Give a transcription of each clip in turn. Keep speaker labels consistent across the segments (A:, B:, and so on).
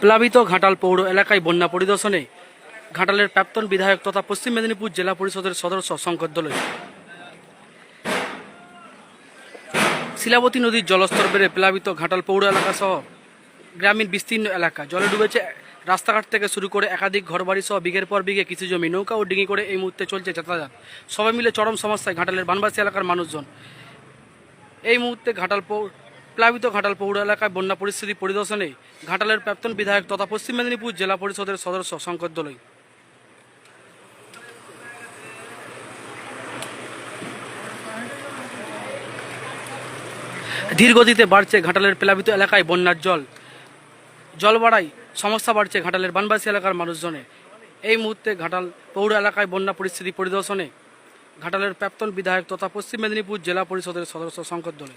A: প্লাবিত ঘাটাল পৌর এলাকায় বন্যা পরিদর্শনে ঘাটালের প্রাক্তন বিধায়ক তথা পশ্চিম মেদিনীপুর জেলা পরিষদের সদস্য শঙ্কর দোলই শিলাবতী নদীর জলস্তর বেড়ে প্লাবিত ঘাটাল পৌর এলাকা সহ গ্রামীণ বিস্তীর্ণ এলাকা। জলে ডুবেছে রাস্তাঘাট থেকে শুরু করে একাধিক ঘরবাড়ি সহ বিঘের পর বিঘে কিছু জমি। নৌকা ও ডিঙি করে এই মুহূর্তে চলছে যাতায়াত। সবাই মিলে চরম সমস্যায় ঘাটালের বানবাসী এলাকার মানুষজন। এই মুহূর্তে ঘাটাল পৌর প্লাবিত ঘাটাল পৌর এলাকায় বন্যা পরিস্থিতি পরিদর্শনে ঘাটালের প্রাক্তন বিধায়ক তথা পশ্চিম মেদিনীপুর জেলা পরিষদের সদস্য শঙ্কর দোলই। ধীরগতিতে বাড়ছে ঘাটালের প্লাবিত এলাকায় বন্যার জল। জল বাড়ায় সমস্যা বাড়ছে ঘাটালের বানবাসী এলাকার মানুষজনে। এই মুহূর্তে ঘাটাল পৌর এলাকায় বন্যা পরিস্থিতি পরিদর্শনে ঘাটালের প্রাক্তন বিধায়ক তথা পশ্চিম মেদিনীপুর জেলা পরিষদের সদস্য শঙ্কর দোলে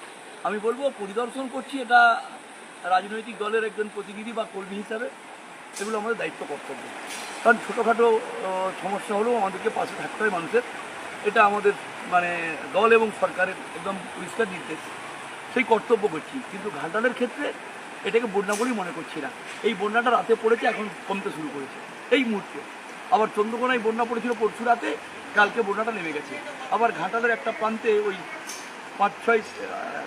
B: আমি বলব পরিদর্শন করছি এটা রাজনৈতিক দলের একজন প্রতিনিধি বা কর্মী হিসাবে। এগুলো আমাদের দায়িত্ব কর্তব্য। কারণ ছোটোখাটো সমস্যা হলেও আমাদেরকে পাশে থাকতে হয় মানুষের। এটা আমাদের মানে দল এবং সরকারের একদম পরিষ্কার নির্দেশ। সেই কর্তব্য করছি। কিন্তু ঘাটালের ক্ষেত্রে এটাকে বন্যা বলেই মনে করছি না। এই বন্যাটা রাতে পড়েছে, এখন কমতে শুরু করেছে। এই মুহূর্তে। আবার চন্দ্রকোনায় বন্যা পড়েছিল পরশু রাতে, কালকে বন্যাটা নেমে গেছে। আবার ঘাটালের একটা প্রান্তে ওই পাঁচ ছয়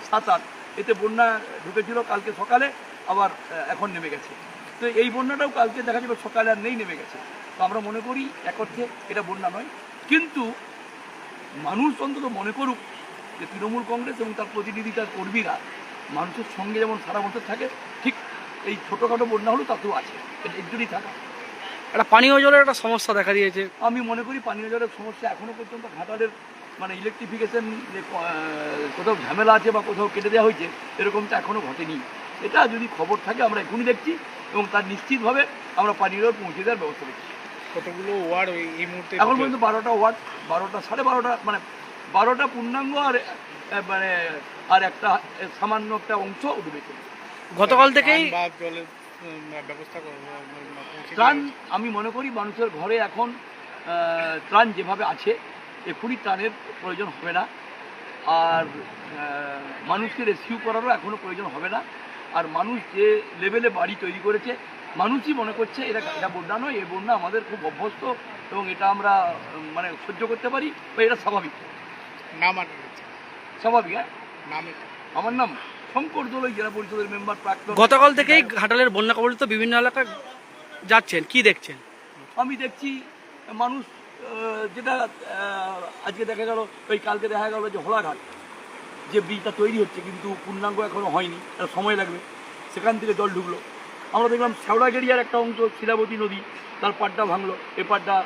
B: সাত আট। এতে বন্যা ঢুকেছিল কালকে সকালে আবার এখন নেমে গেছে। তো এই বন্যাটাও কালকে দেখা যাবে সকালে আর নেই নেমে গেছে। তো আমরা মনে করি এক অর্থে এটা বন্যা নয়। কিন্তু মানুষ অন্তত মনে করুক যে তৃণমূল কংগ্রেস এবং তার প্রতিনিধি তার কর্মীরা মানুষের সঙ্গে যেমন সারা বছর থাকে ঠিক এই ছোটোখাটো বন্যা হলেও তাতেও আছে। এটা এর জন্যই থাকা।
A: একটা পানীয় জলের একটা সমস্যা দেখা দিয়েছে।
B: আমি মনে করি পানীয় জলের সমস্যা এখনও পর্যন্ত ঘাটালের মানে ইলেকট্রিফিকেশন যে কোথাও ঝামেলা আছে বা কোথাও কেটে দেওয়া হয়েছে এরকমটা এখনও ঘটেনি। এটা যদি খবর থাকে আমরা এখনই দেখছি এবং তার নিশ্চিতভাবে আমরা পানীয় পৌঁছে দেওয়ার ব্যবস্থা করছি।
C: কতগুলো ওয়ার্ড ওই এই মুহূর্তে
B: এখন পর্যন্ত বারোটা ওয়ার্ড বারোটা সাড়ে বারোটা মানে বারোটা পূর্ণাঙ্গ আর মানে আর একটা সামান্য একটা অংশ ডুবেছে
A: গতকাল থেকেই
C: ব্যবস্থা
B: ত্রাণ আমি মনে করি মানুষের ঘরে এখন ত্রাণ যেভাবে আছে এক্ষুনি ত্রাণের প্রয়োজন হবে না। আর মানুষকে রেস্কিউ করারও এখনও প্রয়োজন হবে না। আর মানুষ যে লেভেলে বাড়ি তৈরি করেছে মানুষই মনে করছে এটা এটা বন্যা নয় এই বন্যা আমাদের খুব অভ্যস্ত এবং এটা আমরা মানে সহ্য করতে পারি বা এটা স্বাভাবিক।
C: নাম
B: স্বাভাবিক হ্যাঁ?
C: নাম
B: আমার নাম শঙ্কর দোলই জেলা পরিষদের মেম্বার প্রাক্তন
A: গতকাল থেকেই ঘাটালের বন্যা কবলিত বিভিন্ন এলাকা যাচ্ছেন কি দেখছেন?
B: আমি দেখছি মানুষ যেটা আজকে দেখা গেল, ওই কালকে দেখা গেল যে হোলাঘাট, যে ব্রিজটা তৈরি হচ্ছে, কিন্তু পূর্ণাঙ্গ এখনও হয়নি এটা সময় লাগবে। সেখান থেকে জল ঢুকলো। আমরা দেখলাম শ্যাওড়াগেরিয়ার একটা অংশ, শিলাবতী নদী, তার পাড়টা ভাঙলো, এ পাড়টা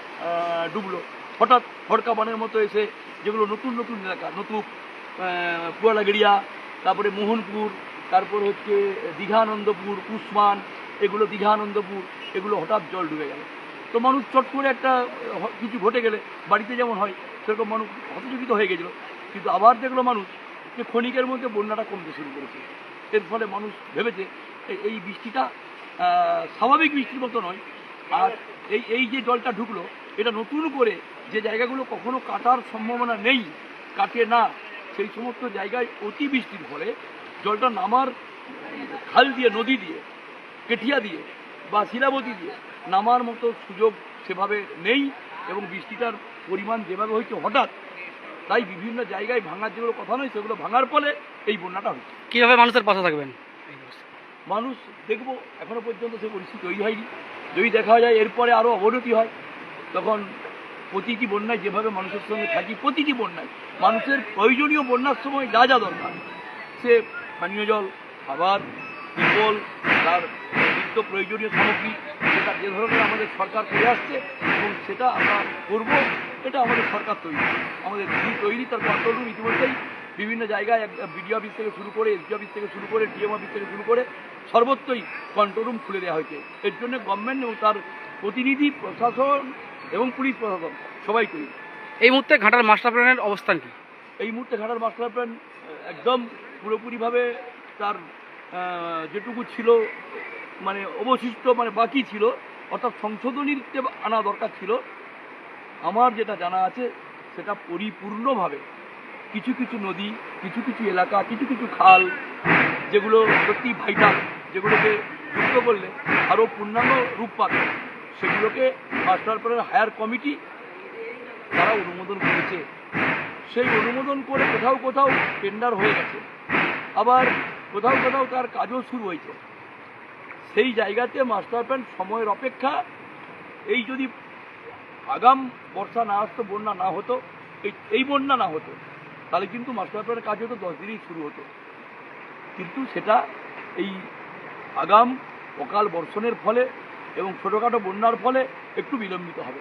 B: ডুবলো। হঠাৎ হড়কা বানের মতো এসে যেগুলো নতুন নতুন এলাকা, নতুন পুয়ালাগেরিয়া তারপরে মোহনপুর, তারপর হচ্ছে দীঘানন্দপুর, কুসমান, এগুলো দীঘানন্দপুর, এগুলো হঠাৎ জল ডুবে গেল। তো মানুষ চট করে একটা কিছু ঘটে গেলে বাড়িতে যেমন হয়, সেরকম মানুষ হতযোগিত হয়ে গেছিল। কিন্তু আবার দেখল মানুষ যে ক্ষণিকের মধ্যে বন্যাটা কমতে শুরু করেছে। এর ফলে মানুষ ভেবেছে এই- বৃষ্টিটা স্বাভাবিক বৃষ্টির মতো নয়। আর এই এই যে জলটা ঢুকলো, এটা নতুন করে যে জায়গাগুলো কখনো কাটার সম্ভাবনা নেই, কাটে না, সেই সমস্ত জায়গায় অতি বৃষ্টির ফলে জলটা নামার খাল দিয়ে, নদী দিয়ে, কেঠিয়া দিয়ে বা শিলাবতী দিয়ে নামার মতো সুযোগ সেভাবে নেই এবং বৃষ্টিটার পরিমাণ যেভাবে হয়েছে হঠাৎ তাই বিভিন্ন জায়গায় ভাঙার যেগুলো কথা নয় সেগুলো ভাঙার ফলে এই বন্যাটা হচ্ছে।
A: কীভাবে মানুষের পাশে থাকবেন?
B: মানুষ দেখব এখনও পর্যন্ত সে পরিস্থিতি তৈরি হয়নি। যদি দেখা যায় এরপরে আরও অবনতি হয় তখন প্রতিটি বন্যায় যেভাবে মানুষের সঙ্গে থাকি প্রতিটি বন্যায় মানুষের প্রয়োজনীয় বন্যার সময় যা যা দরকার। সে পানীয় জল খাবার টিপল তার নিত্য প্রয়োজনীয় সামগ্রী সেটা যে ধরনের আমাদের সরকার করে আসছে এবং সেটা আমরা করব এটা আমাদের সরকার তৈরি। আমাদের দিদি তৈরি তার কন্ট্রোল রুম ইতিমধ্যেই। বিভিন্ন জায়গায় বিডিও অফিস থেকে শুরু করে এসডি অফিস থেকে শুরু করে ডিএম অফিস থেকে শুরু করে সর্বত্রই কন্ট্রোল রুম খুলে দেওয়া হয়েছে। এর জন্য গভর্নমেন্ট এবং তার প্রতিনিধি প্রশাসন এবং পুলিশ প্রশাসন সবাই তৈরি।
A: এই মুহূর্তে ঘাটার মাস্টার প্ল্যানের অবস্থান কি?
B: এই মুহূর্তে ঘাটার মাস্টার প্ল্যান একদম পুরোপুরিভাবে তার যেটুকু ছিল মানে অবশিষ্ট মানে বাকি ছিল, অর্থাৎ সংশোধনীতে আনা দরকার ছিল। আমার যেটা জানা আছে, সেটা পরিপূর্ণভাবে কিছু কিছু নদী, কিছু কিছু এলাকা, কিছু কিছু খাল, যেগুলো সত্যি ভাইটাল যেগুলোকে যুক্ত করলে আরও পূর্ণাঙ্গ রূপ পাবে, সেগুলোকে মাস্টার প্ল্যানের হায়ার কমিটি তারা অনুমোদন করেছে। সেই অনুমোদন করে কোথাও কোথাও টেন্ডার হয়ে গেছে। আবার কোথাও কোথাও তার কাজও শুরু হয়েছে। সেই জায়গাতে মাস্টার প্ল্যান সময়ের অপেক্ষা। এই যদি আগাম বর্ষা না আসতো, বন্যা না হতো, এই এই বন্যা না হতো, তাহলে কিন্তু মাস্টার প্ল্যানের কাজ হতো, দশ দিনেই শুরু হতো। কিন্তু সেটা এই আগাম অকাল বর্ষণের ফলে এবং ছোটোখাটো বন্যার ফলে একটু বিলম্বিত হবে।